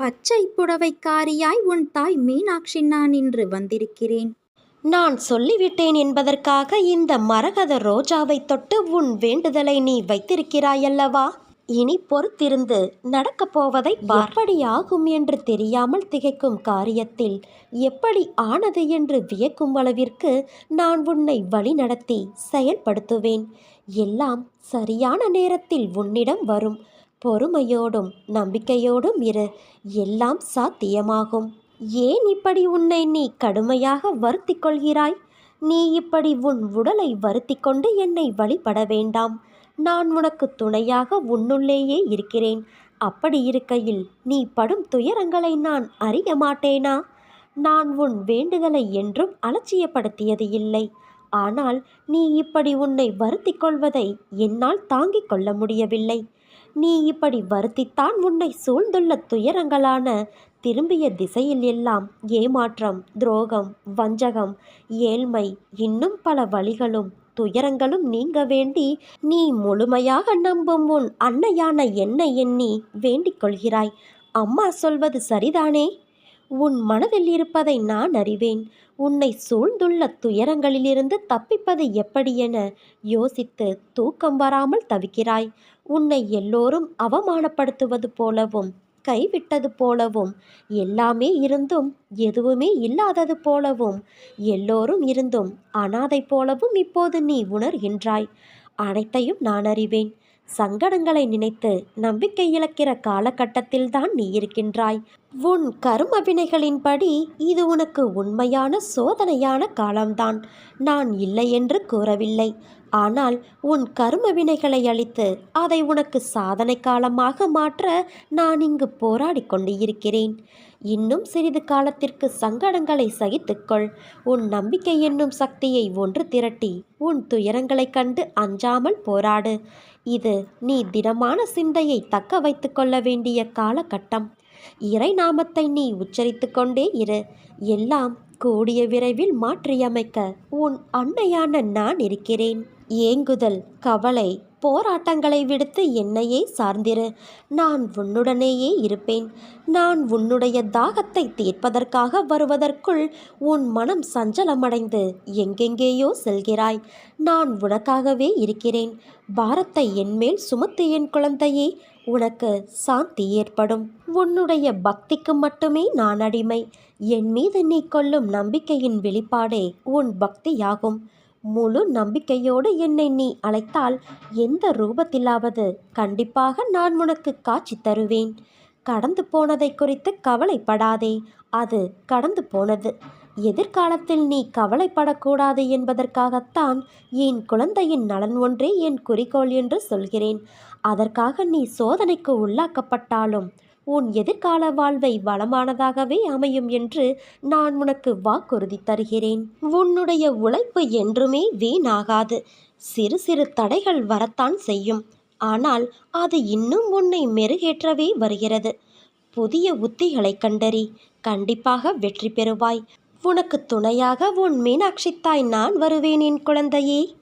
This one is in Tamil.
பச்சை புடவைக்காரியாய் உன் தாய் மீனாட்சி நான் இன்று வந்திருக்கிறேன். நான் சொல்லிவிட்டேன் என்பதற்காக இந்த மரகத ரோஜாவை தொட்டு உன் வேண்டுதலை நீ வைத்திருக்கிறாயல்லவா? இனி பொறுத்திருந்து நடக்கப் போவதை எப்படி ஆகும் என்று தெரியாமல் திகைக்கும் காரியத்தில் எப்படி ஆனது என்று வியக்கும் அளவிற்கு நான் உன்னை வழிநடத்தி செயல்படுத்துவேன். எல்லாம் சரியான நேரத்தில் உன்னிடம் வரும். பொறுமையோடும் நம்பிக்கையோடும் இரு. எல்லாம் சாத்தியமாகும். ஏன் இப்படி உன்னை நீ கடுமையாக வருத்தி கொள்கிறாய்? நீ இப்படி உன் உடலை வருத்தி கொண்டு என்னை வழிபட வேண்டாம். நான் உனக்கு துணையாக உன்னுள்ளேயே இருக்கிறேன். அப்படி இருக்கையில் நீ படும் துயரங்களை நான் அறிய மாட்டேனா? நான் உன் வேண்டுதலை என்றும் அலட்சியப்படுத்தியது இல்லை. ஆனால் நீ இப்படி உன்னை வருத்திக் கொள்வதை என்னால் தாங்கிக் கொள்ள முடியவில்லை. நீ இப்படி வருத்தித்தான் உன்னை சூழ்ந்துள்ள துயரங்களான திரும்பிய திசையில் எல்லாம் ஏமாற்றம் துரோகம் வஞ்சகம் ஏழ்மை இன்னும் பல வழிகளும் துயரங்களும் நீங்க வேண்டி நீ முழுமையாக நம்பும் உன் அன்னையான என்னை எண்ணி வேண்டிக் கொள்கிறாய். அம்மா சொல்வது சரிதானே? உன் மனதில் இருப்பதை நான் அறிவேன். உன்னை சூழ்ந்துள்ள துயரங்களிலிருந்து தப்பிப்பது எப்படி என யோசித்து தூக்கம் வராமல் தவிக்கிறாய். உன்னை எல்லோரும் அவமானப்படுத்துவது போலவும் கைவிட்டது போலவும் எல்லாமே இருந்தும் எதுவுமே இல்லாதது போலவும் எல்லோரும் இருந்தும் அனாதை போலவும் இப்போது நீ உணர்கின்றாய். அனைத்தையும் நான் அறிவேன். சங்கடங்களை நினைத்து நம்பிக்கை இழக்கிற காலகட்டத்தில்தான் நீ இருக்கின்றாய். உன் கரும வினைகளின்படி இது உனக்கு உண்மையான சோதனையான காலம்தான். நான் இல்லை என்று கூறவில்லை. ஆனால் உன் கரும வினைகளை அளித்து அதை உனக்கு சாதனை காலமாக மாற்ற நான் இங்கு போராடி கொண்டு இருக்கிறேன் இன்னும் சிறிது காலத்திற்கு சங்கடங்களை சகித்துக்கொள் உன் நம்பிக்கை என்னும் சக்தியை ஒன்று திரட்டி உன் துயரங்களைக் கண்டு அஞ்சாமல் போராடு. இது நீ திடமான சிந்தையை தக்க வைத்து கொள்ள வேண்டிய காலகட்டம். இறை நாமத்தை நீ உச்சரித்து கொண்டே இரு. எல்லாம் கூடிய விரைவில் மாற்றியமைக்க உன் அன்னையான நான் இருக்கிறேன். ஏங்குதல் கவலை போராட்டங்களை விடுத்து என்னையே சார்ந்திரு. நான் உன்னுடனேயே இருப்பேன். நான் உன்னுடைய தாகத்தை தீர்ப்பதற்காக வருவதற்குள் உன் மனம் சஞ்சலமடைந்து எங்கெங்கேயோ செல்கிறாய். நான் உனக்காகவே இருக்கிறேன். பாரத்தை என்மேல் சுமத்து என் குழந்தையே உனக்கு சாந்தி ஏற்படும். உன்னுடைய பக்திக்கு மட்டுமே நான் அடிமை. என் மீது நீ கொள்ளும் நம்பிக்கையின் வெளிப்பாடே உன் பக்தியாகும். முழு நம்பிக்கையோடு என்னை நீ அழைத்தால் எந்த ரூபத்திலாவது கண்டிப்பாக நான் உனக்கு காட்சி தருவேன். கடந்து போனதை குறித்து கவலைப்படாதே. அது கடந்து போனது. எதிர்காலத்தில் நீ கவலைப்படக்கூடாது என்பதற்காகத்தான் என் குழந்தையின் நலன் ஒன்றே என் குறிக்கோள் என்று சொல்கிறேன். அதற்காக நீ சோதனைக்கு உள்ளாக்கப்பட்டாலும் உன் எதிர்கால வாழ்வை வளமானதாகவே அமையும் என்று நான் உனக்கு வாக்குறுதி தருகிறேன். உன்னுடைய உழைப்பு என்றுமே வீணாகாது. சிறு சிறு தடைகள் வரத்தான் செய்யும். ஆனால் அது இன்னும் உன்னை மெருகேற்றவே வருகிறது. புதிய உத்திகளை கண்டறி கண்டிப்பாக வெற்றி பெறுவாய். உனக்கு துணையாக உன் மீனாட்சித்தாய் நான் வருவேன் என் குழந்தையே.